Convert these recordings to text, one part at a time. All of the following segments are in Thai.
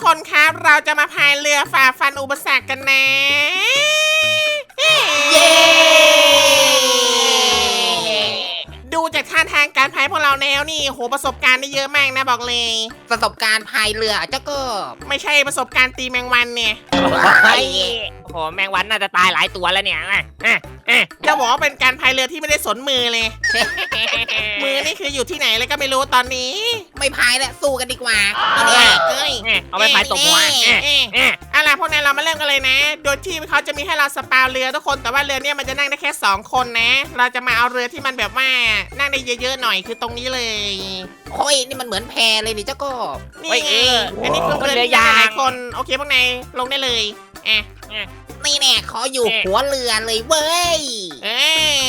กคนครับเราจะมาพายเรือฝ่าฟันอุปสรรคกันนะ เย้าทางการพายพวกเราแล้วนี่โหประสบการณ์ได้เยอะมากนะบอกเลย ประสบการณ์พายเรือเจ้าก็ไม่ใช่ประสบการณ์ตีแมงวันเนี่ยไอ้โหแมงวันน่าจะตายหลายตัวแล้วเนี่ยอ่ออจะบอกว่าเป็นการพายเรือที่ไม่ได้สนมือเลย มือนี่คืออยู่ที่ไหนเลยก็ไม่รู้ตอนนี้ ไม่พายแล้วสู้กันดีกว่าเอ้ยเอเอาไปพายตกหัวเอ๊ะเอะเอ๊พวกนั้นเรามาเริ่มกันเลยนะ โดยที่เขาจะมีให้เราสปาเรือทุกคนแต่ว่าเรือเนี่ยมันจะนั่งได้แค่ 2 คนนะ เราจะมาเอาเรือที่มันแบบว่านั่งได้เยเยอะๆหน่อยคือตรงนี้เลย โอ้ยนี่มันเหมือนแพเลยนี่เจ้าก็นี่เองอันนี้คือเรือยางคนโอเคพวกนายลงได้เลยอะนี่แน่ขออยู่หัวเรือเลยเว้ยเอ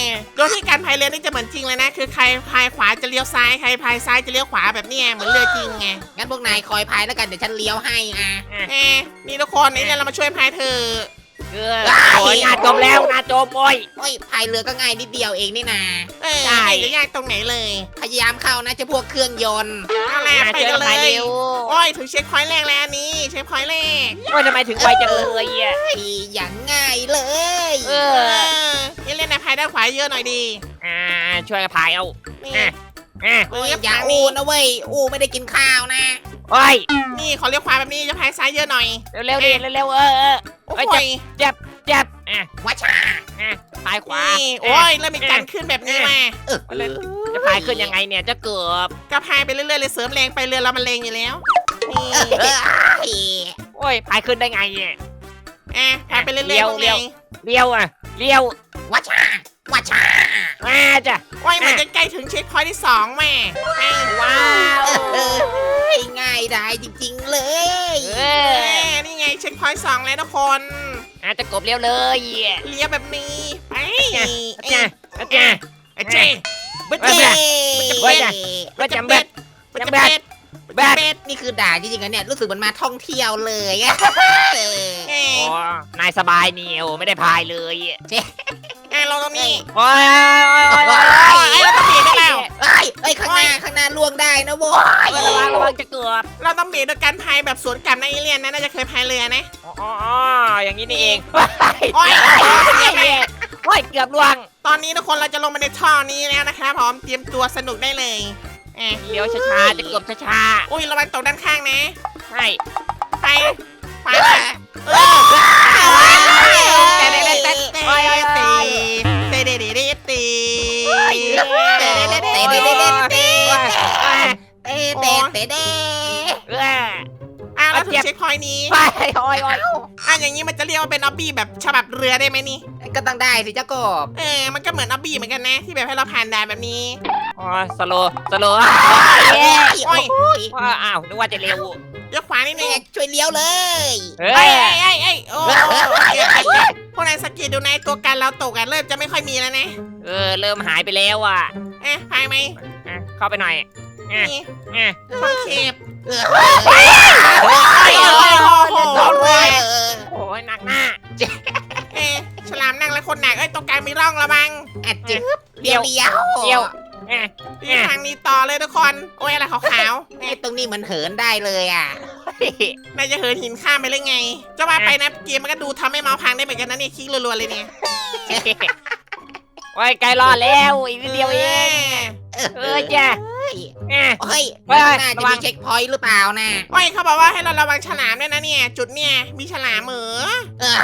อก็ที่การพายเรือนี่จะเหมือนจริงเลยนะ คือใครพายขวาจะเลี้ยวซ้ายใครพายซ้ายจะเลี้ยวขวาแบบนี้เหมือนเรือจริงไงงั้นพวกนายคอยพายแล้วกันเดี๋ยวฉันเลี้ยวให้อะเออนี่ทุกคนนี่เรามาช่วยพายเธอ ออโอ้ยงานจบแล้วงานจบโอ้ยโอ้ยพายเรือก็ง่ายนิดเดียวเองนี่นาเออยง่ายตรงไหนเลย พยายามเข้านะจะพวกเครื่องยนต์เอาแหละไปกันเลย โอ้ยถึงเช็คพอยต์แรกแล้วนี่เช็คพอยต์แรกโอ้ยทำไมถึงไวจังเลยอะอย่างง่ายเลย เออยังเล่นนะพายด้านขวาเยอะหน่อยดีอ่าช่วยพายเอาอะอะอย่าอู้นะเว้ยอู้ไม่ได้กินข้าวนะ โอ้ยนี่ขอเรียกความแบบนี้จะพายซ้ายเยอะหน่อยเร็วๆดิเร็วๆเออเออโอ้ยเจ็บเจ็บอะวัชาอะพายขวานี่โอ้ยแล้วมีการขึ้นแบบนี้มาจะพายขึ้นยังไงเนี่ยจะเกือบก็พายไปเรื่อยๆเลยเสริมแรงไปเรือเรามันแรงอยู่แล้วนี่โอ้ยพายขึ้นได้ไงเนี่ย อะพายไปเรื่อยๆเลี้ยว ตรงนี้เลี้ยวอะเรียววัชา ว้าช้าว้าจ้ะโอ้ยมันจะใกล้ถึงเช็คพอยต์ที่สองแม่ว้าวง่ายได้จริงๆเลยนี่ไงเช็คพอยต์สองแล้วทุกคนอาจจะกบเลี้ยวเลยเลี้ยวแบบนี้ไปอเจารย์อเจารย์อาจารย์บัจเจบัจเจบัจเจบัจเจบัจเจเบสนี่คือด่าจริงๆนะเนี่ยรู้สึกมันมาท่องเที่ยวเลยอะนายสบายนิวไม่ได้พายเลย อะเราตรงนี้โอ้ยโอ้ยยโอ้ยยเราต้องบีบได้แล้ว เอ้ยเอ้ยข้างหน้าข้างหน้าล่วงได้นะโว้ยระวังระวังจะเกือบเราต้องบีบโดยการพายแบบสวนกลับนะเอเลียนนะน่าจะเคยพายเรือนะอ๋ออ๋ออย่างนี้นี่เองโอ้ยเสียโอ้ยเกือบล่วงตอนนี้ทุกคนเราจะลงมาในช่องนี้แล้วนะครับผมเตรียมตัวสนุกได้เลยเอ๊ะเลี้ยวช้าๆจะเกือบช้าอุ้ยระวังตกด้านข้างนะๆใช่ไปไปเออ ตีตีตีตีตีตีตีตีตีตีเตเตเตเตอะแล้วถึงเช็คพอยต์นี้ ไปโอ้ยโอ้ยอะอย่างนี้มันจะเรียกว่าเป็นออบบี้แบบฉบับเรือได้ไหมนี่ ก็ต้องได้สิเจ้ากบเออมันก็เหมือนออบบี้เหมือนกันนะ ที่แบบให้เราผ่านด่านแบบนี้ โอ้ยสโลว์สโลว์อ้าวอ้าวนึกว่าจะเร็ว เลี้ยวขวานิดนึนี่งไงช่วยเลี้ยวเลยเฮ้ไอ้ยไอ้ไอ้ไอ้โอ้โอ้โอเคโอเคพวกนายสังเกตดูในะตัวกันเราตกกันเริ่มจะไม่ค่อยมีแล้วนะเออเริ่มหายไปแล้วอะเอ๊ะพายไหมอะเข้าไปหน่อยอะนี่อะช่องเข็บเออโอ้ยโอ้ยโอ้ยโอ้ยโดนเลยโอ้ยหนักหน้าเอ๊ะฉลามนั่งแล้วคนหนักเอ้ยตรงกลางมีร่องระวังอะจึ๊บเลี้ยวเลี้ยวเลี้ยว อะนี่ทางนี้ต่อเลยทุกคน โอ้ยอะไรขาวๆไอ้เอ๊ะตรงนี้เหมือนเหินได้เลยอะนายจะเหินหินข้ามไปเลยไง จะว่าไปนะเกมมันก็ดูทำให้เมาส์พังได้เหมือนกันนะเนี่ยคลิกรัวๆเลยเนี่ยโอ้ยใกล้รอดแล้วอีกนิดเดียวเองเออจ้ะอะเฮ้ยเฮ้ยน่าจะระวัมีง เช็คพอยต์หรือเปล่านะโอ้ยเขาบอกว่าให้เราระวังฉลามด้วยนะเนี่ย จุดเนี่ยมีฉลามเหมือเออ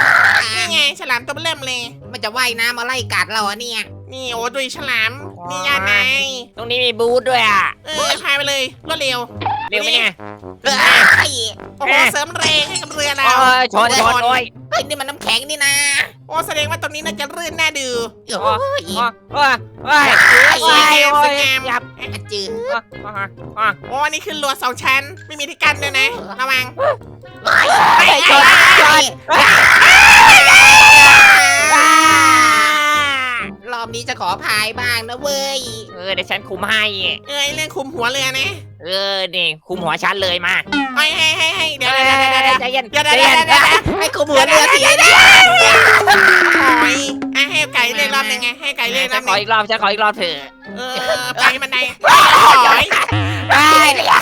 นี่ไงฉลามตัวเริ่มเลย มันจะว่ายน้ำมาไล่กัดเราอะเนี่ย นี่โอ้ดูดิฉลามนี่ญาตินายตรงนี้มีบูธด้วยอะเออพายไปเลยรวดเร็วเร็วไหมเนี่ยเฮ้ยโอ้โหเสริมแรงให้กับเรือเราโอ้ยชนชนโอ้ยเฮ้ยนี่มันน้ำแข็งนี่นะโอ้แสดงว่าตรงนี้น่าจะรื่นน่าดูโอ้ยโอ้ยโอ้ยโอ้ยสวยงามสวยงามยับอะจืดโอ้ยโอ้ยโอ้ยโอ้อันนี่คือรั้วสองชั้นไม่มีที่กั้นด้วยนะระวังไปชนชน อบนี้จะขอพายบ้างนะเว้ย เออเดี๋ยวฉันคุมให้ เอ้ยเรื่องคุมหัวเรือนะเออนี่คุมหัวฉันเลยมาโอ้ยให้ให้ให้เดี๋ยวเดี๋ยวเดี๋ยวเดี๋ยวใจเย็นเดี๋ยวใจเดี๋ยวเย็นเดี๋ยวเดี๋ยวให้คุมหัวเรือเสียดิโอ้ยอะให้ไก่เล่นรอบหนึ่งไงให้ไก่เล่นรฉัอนบหขอนึ่งอีกรอบฉันขออีกรอบเถอะเออไปบันไดโอ้ยไปไปเอา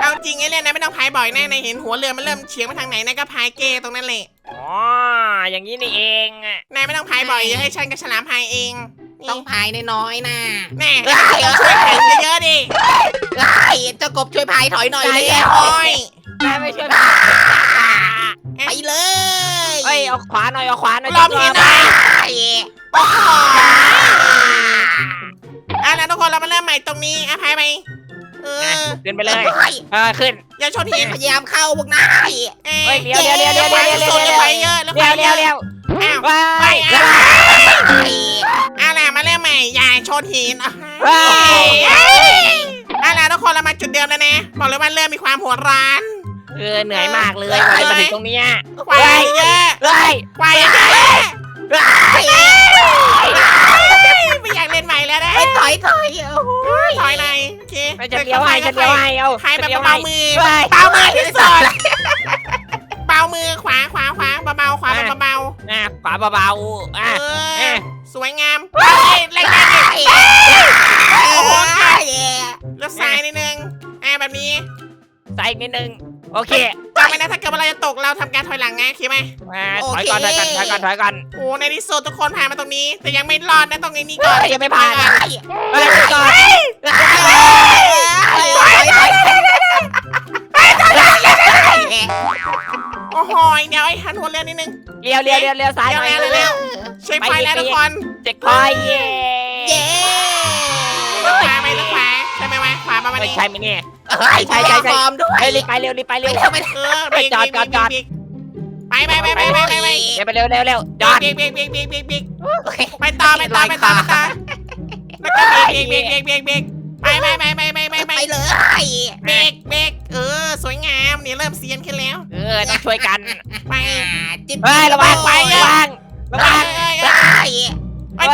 เอาจริงไอ้เล่นนะไม่ต้องพายบ่อยแน่ในเห็นหัวเรือมันเริ่มเฉียงไปทางไหนนะก็พายเกตรงนั้นแหละ อ๋อ อย่างนี้นี่เองอะนายไม่ต้องพายบ่อยอย่าให้ฉันกับฉลามพายเองต้องพายน้อยๆนะแน่ช่วยพายเยอะๆดิเฮ้ยเจ้ากบช่วยพายถอยหน่อยเลยโอ้ยนายไม่ช่วยพาไปเลยเฮ้ยเอาขวาหน่อยเอาขวาหน่อยรอบนี้หน่อยไปโอ้โหอะนะทุกคนเรามาเริ่มใหม่ตรงนี้อะพายไป เออขึ้นไปเลยฮ้เออขึ้น อย่าชนหินพยายามเข้าพวกนายเอ้เฮ้ยยเดี๋ยวเดี๋ยวเดี๋ยวเดี๋ยวขวาเดี๋ยวสุดเดี๋แล้วยวไปเยอะแล้วไปเดี๋ยวเยเดี๋ยวอะเดี๋ยวอ้าวว้าไปยอะไปอะนะมาเริ่มใหม่อย่าชนหินอะเฮ้ยอะนะทุกคนเรามาจุดเดิมแล้วนะ บอกเลยว่าเริ่มมีความหัวร้าน เออเหนื่อยมากเลยกว่าจะมาถึงตรงเนี้ยควายเยอะเฮ้ยควายเยอะไปไม่ อยากเล่นใหม่แล้วนะไปถอยถอยโอ้โหถอยหน่อยโอเคไม่จะเลี้ยวให้จะเลี้ยวให้เอาพายแบบจะลี้ยวเบาให้มือเฮ้ยเบามือที่สุดเบามือขวาขวาขวาเบาๆขวาแบบเบาอะขวาเบาๆๆอะเอเอ๊อะสวยงามเฮ้ยแรงๆดิโอ้โหแล้วซ้ายนิดนึงอ่าแบบนี้ใส่อีกนิดนึง โอเคจำไว้นะถ้าเกิดว่าเราจะตกเราทำการถอยหลังไงโอเคไหมมาถอยก่อนถอยก่อนถอยก่อนถอยก่อนโอ้ในที่สุดทุกคนผ่านมาตรงนี้ แต่ยังไม่รอดนะตรงนี้นี่ก่อนเฮ้ยยังไม่ผ่านก่อเฮ้ยถอยก่อนโอ้โหเดี๋ยวไอ้หันหัวเรือนิดนึงเลี้ยวเลี้ยวเลี้ยวเลี้ยวซ้ายหน่อยเร็วเร็วช่วยพายแล้วทุกคนเจ็คพอยต์เย้ มามาไม่นี้ใช่ไหมเนี่ยใช่ใช่ใช่ฟอร์มด้วยเฮ้ยรีบไปเร็วรีบไปเร็ว ไปเออเบรกจอดเบรกจอด ไปไปไปไปไปไปไปเดี๋ยวไปเร็วเร็วเร็วจอดเบรกเบรกเบรกเบรกเบรกเบรกไปต่อไปต่อไปต่อไปต่อแล้วก็เบรกเบรกเบรกเบรกเบรกไปไปไปไปไปไปไปไปเลยเบรกเบรกเออ สวยงามนี่เริ่มเซียนขึ้นแล้ว เออต้องช่วยกันไปจิ๊บเฮ้ยระวังไประวังระวัง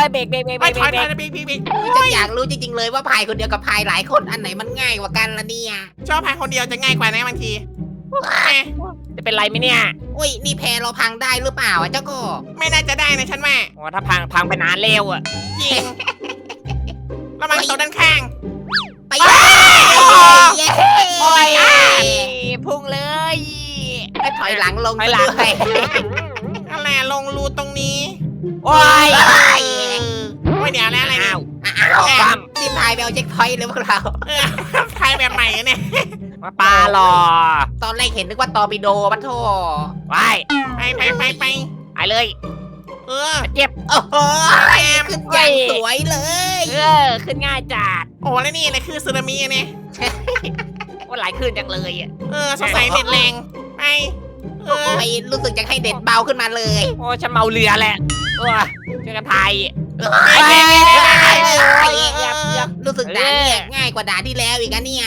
ยเบรกเบรกเบรกไปเบรกถอยเบถรอยกเบรกเบรกเบรกฉันอยากรู้จริงๆเลยว่าพายคนเดียวกับพายหลายคนอันไหนมันง่ายกว่ากันละเนี่ยชอบพายคนเดียวจะง่ายกว่านะบางทีแหมจะเป็นไรไหมเนี่ยอุ้ยนี่แพเราพังได้หรือเปล่าอะเจ้าก็ไม่น่าจะได้นะฉันว่าโอ้ถ้าพังพังไปนานเร็วอะจริงระวังตัวด้านข้าง ไปเลยเย้โอ้ย พุ่งเลยไปถอยหลังลงถอยหลังไป อะไรลงรูตรงนี้โอ้ย เออ โอ้ยเดี๋ยวแล้วอะไรเนี่ยอ้าวอ้าวปั๊มรีบพายไปเอาเช็คพอยต์เลยพวกเราเออพายแบบใหม่อะเนี่ยมาปลาหรอตอนแรกเห็นนึกว่าตอร์ปิโดปะโทไปไปไปไปไปไปเลย เออเจ็บ โอ้โหขึ้นอย่างสวยเลย เออ ขึ้นง่ายจัด โอ้แล้วนี่เลยคือสึนามิอะเนี่ยว่าไหลขึ้นจังเลยอะเออสงสัยเน็ตแรงไปเออไม่รู้สึกจะให้เด็ดเบาขึ้นมาเลย โอ้ฉันเมาเรือแหละเออช่วยกันพาย รู้สึกด่านเนี่ยง่ายกว่าด่านที่แล้วอีกนะเนี่ย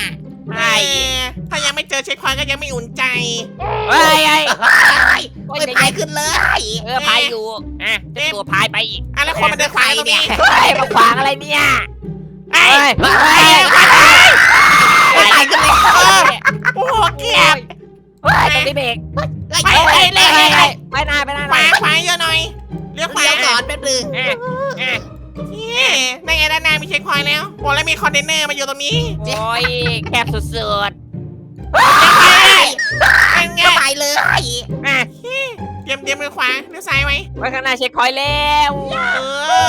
ใช่เออถ้ายังไม่เจอเช็คพอยต์ก็ยังไม่อุ่นใจเฮ้ยเฮ้ยไปพายขึ้นเลย เออพายอยู่อะเตัวพายไปอีกอะแล้วคนมันเดินขวาตรงนี้เฮ้ยมาขวางอะไรเนี่ยไอ้เฮ้ยเฮ้ยไปพายขึ้นเลยเออโอ้โหเกือบเฮ้ยตรงนี้เบรกไปไปเลยไปเลยเลยไปหน้าไปหน้า เลี้ยวขวาเดี๋ยวก่อนแป๊บนึงอะอะเย้นั่นไงด้านหน้ามีเช็คพอยต์แล้วโอ้แล้วมีคอนเทนเนอร์มาอยู่ตรงนี้โอ้ยแคบสุดเป็นไงก็ไปเลยๆอะเตรียมเตรียมมือขวาเลี้ยวซ้ายไว้ไว้ข้างหน้าเช็คคอยแล้ว เอ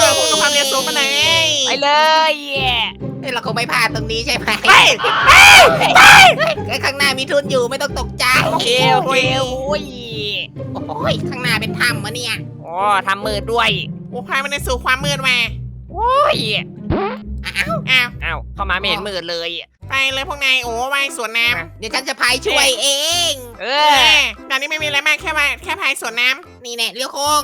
อพุ่งด้วยความเร็วสูงมาเลยไปเลยเราคงไม่พลาดตรงนี้ใช่ไหมไปข้างหน้ามีทุนอยู่ไม่ต้องตกใจโอเคโอเคโอ้ยโอ้ยข้างหน้าเป็นถ้ำวะเนี่ย โอ้ทำมือด้วย โอ้พายมันในสู่ความมืดมาโอ้ยอ้าวอ้าวอ้าวเข้ามาไม่เห็นมือเลย ไปเลยพวกนายโอ้ว่ายสวนน้เดี๋ยวฉันจะพายช่วยเอง เอำเอออด่านนี้ไม่มีอะไรมากแค่ว่าแค่พายสวนน้นี่แน่เลี้ยวโค้ง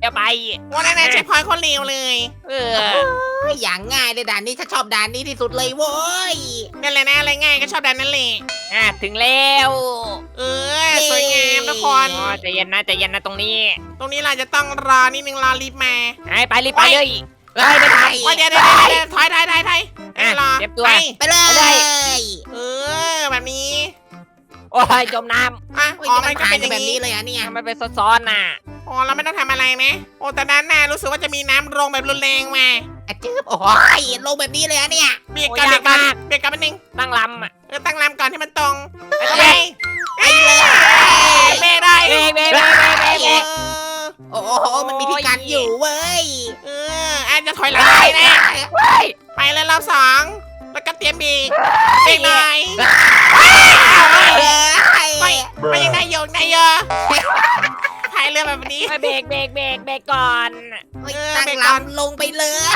เดี๋ยวไปำโอ้นั่นนายเช็คพอยต์คนเร็วเลย เออเฮ้ ยอย่างง่ายเลยด่านนี้ฉันชอบด่านนี้ที่สุดเลยโว้ยนั่นแหละนะอะไรง่ายก็ชอบด่านนั้นแหละอะถึงแล้ว เออสวยงามทุกคนอ๋อใจเย็นนะใจเย็นนะตรงนี้ตรงนี้เราจะต้องรอนิดนึงรอรีบมา ไอ้ไปรีบไปเลยเฮ้ยไม่ทัน ว่าเดี๋ยวเดี๋ยวเดี๋ยวเดี๋ยวถอยถอยถอยถอยอะรอเตรียมตัว ไปไปเลยไปเลยเออแบบนี้โอ้ยจมน้อะโอ้ยอ๋อมัมันนก็ผ่าเป็นนอแบบย่างนี้นี้เลยอะเนี่ยำทำไมเป็นซ้อนๆน่ะอ๋อเราไม่ต้องทำอะไรนะโอ้แต่ด้านหน้ารู้สึกว่าจะมีน้ำลงแบบรุนแรงมา อะจืบโอ้ยลงแบบนี้เลยอะเนี่ย เบียกกันโอ้เบียกกันยากมาก เบียกกันเป็นหนึ่งตั้งลำอะเออตั้งลำก่อนให้มันตรงไปโอเลเคยเบรกได้เบรกเบรกเบรกเบรกเบรกเอเบรกอโอ้โหมันมีพิการอยู่เว้ยเอออาจจะถอยหลังไปนะเฮ้ยไปเลยรอบสองแล้วก็เตรียมเบรกเบรกหน่อยเฮ้ยไปไปยังได้โยงได้เยอะพาย เรือแบบนี้ไปเบรกเบรกเบรกเบรกก่อนเฮ้ยเออตั้งไปก่อน ลำลงไปเลย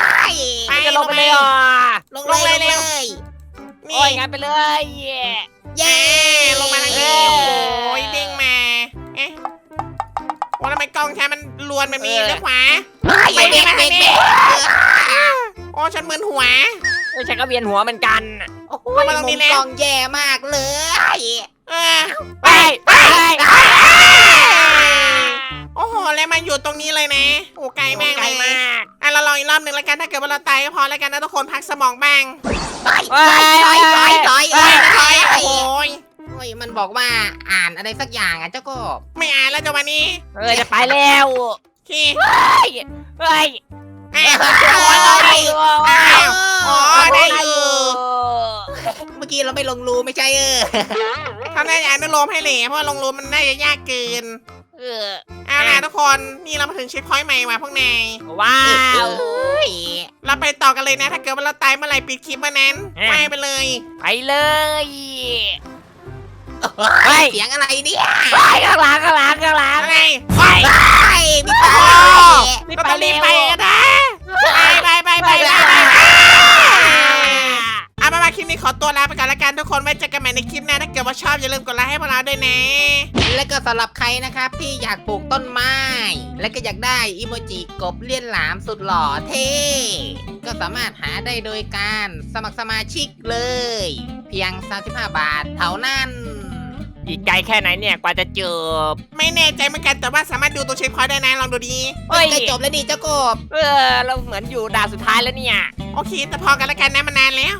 ไปจะลงไปเลยเหรอ ลงเลยลงเลย ลงเร็เลวยโอ้นี่ยงั้นไปเลยเย้เย้ลงมาทางนี้โอ้ยเด้งมาเอ๊ะว่าทำไมกล้องใช้มันลวนมันมีเลี้ยวขวาไปเบรกเบรกเบรกโอ้ฉันมึนหัว เออฉันก็เวียนหัวเหมือนกันโอ้โหลงมาตรงนี้มุมแล้ว กล้องแย่มากเลย เออไปไปไป โอ้โหแล้วมาอยู่ตรงนี้เลยนะ โอ้ไกลมากไกลเลยมากอะเราลองอีกรอบหนึ่งแล้วกันถ้าเกิดว่าเราตายก็พอแล้วกันนะทุกคนพักสมองบ้างถอยถอยถอยถอยถอยไปถอยโอ้โหโอ้ยมันบอกว่าอ่านอะไรสักอย่างอะเจ้ากบไม่อ่านแล้วจังหวะนี้เออจะไปแล้วที่เฮ้ยเฮ้ยอะโอ้โอ้ยยโอ้ยอ้าวอ๋อได้อยู่เมื่อกี้เราไม่ลงรูไม่ใช่เออเขาน่าจะอนุโลมให้เหล่เพราะว่าลงรูมมันน่าจะยากเกิน เออเอาล่ะทุกคนนี่เรามาถึงเช็คพอยต์ใหม่ว่ะพวกนายว้าวเฮ้ยเราไปต่อกันเลยนะ ถ้าเกิดว่าเราตายเมื่อไหร่ปิดคลิปเมื่อนั้นไปไปเลยไปเลยเฮ้ยเสียงอะไรเนี่ยไปข้างหลังข้างหลังข้างหลังอะไรไปไปมีตารีบก็ไปต้องรีเร็บวไปกันนะไปไปไปไปไปไปเอามามาคลิป นี้ขอตัวลาไปก่อนละกันทุกคนไว้เจอกันใหม่ในคลิปหน้าถ้าเกิดว่าชอบอย่าลืมกดไลค์ให้พวกเราด้วยนะ และก็สำหรับใครนะครับที่อยากปลูกต้นไม้ และก็อยากได้อิโมจิกบเลี่ยนหลามสุดหล่อเท่ก็สามารถหาได้โดยการสมัครสมาชิกเลย เพียง 35 บาทเท่านั้น อีกไกลแค่ไหนเนี่ยกว่าจะจบไม่แน่ใจเหมือนกันแต่ว่าสามารถดูตัวเช็คพอยต์ได้นะลองดูดีเฮ้ยใกล้จบแล้วนี่เจ้ากบ เออ เราเหมือนอยู่ด่านสุดท้ายแล้วเนี่ย โอเค แต่พอกันละกันนะมันนานแล้ว